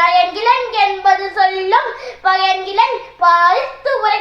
நயன்கிழன் என்பது சொல்லும் பயன்கிழன் பார்த்து உரை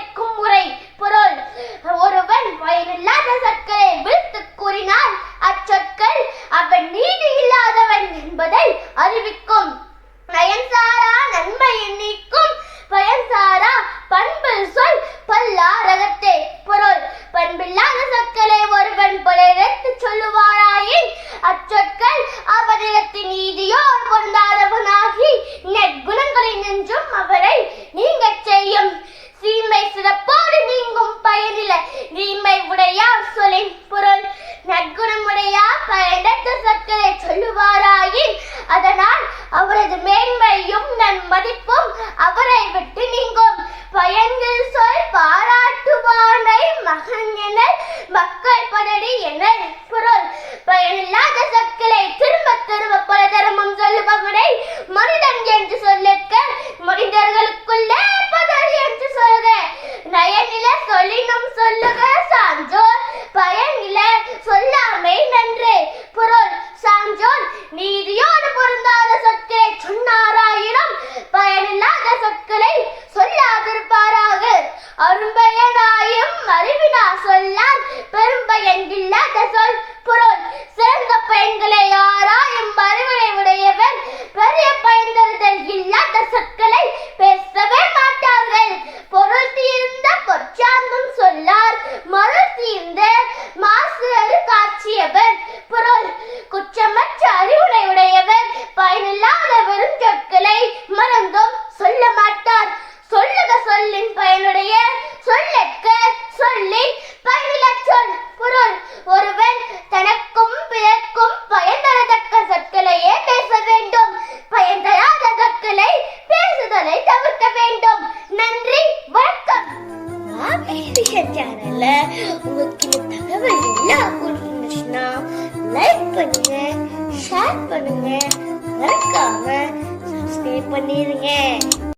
சொல்லின் பொருள். நற்குணமுடையார் பயனற்ற சொற்களை சொல்லுவாராயின் அதனால் அவரது மேன்மையும் நன் மதிப்பும் அவரை விட்டு நீங்கும். பயன்கள் சொல் பாராட்டுவானை மகன் என மக்கள் பதடி என பொருள். பயனில்லாத சொற்களை திரு பயனில சொல்லாமை நன்று. பொருள் சான்றோர் நீதியோடு பொருந்தாத சொற்களை சொன்னாராயினும் பயனில்லாத சொற்களை சொல்லாதிருப்பாராக. அரும்பயனாயும் அறிவினா சொல்லார் பெரும்பயன் இல்லாத சொல் பொருள் சிறந்த சேனல்ல உங்களுக்கு இந்த தகவல் எல்லாம் பிடிச்சிருந்துச்சுன்னா லைக் பண்ணுங்க ஷேர் பண்ணுங்க. மறக்காம சப்ஸ்கிரைப் பண்ணிருங்க.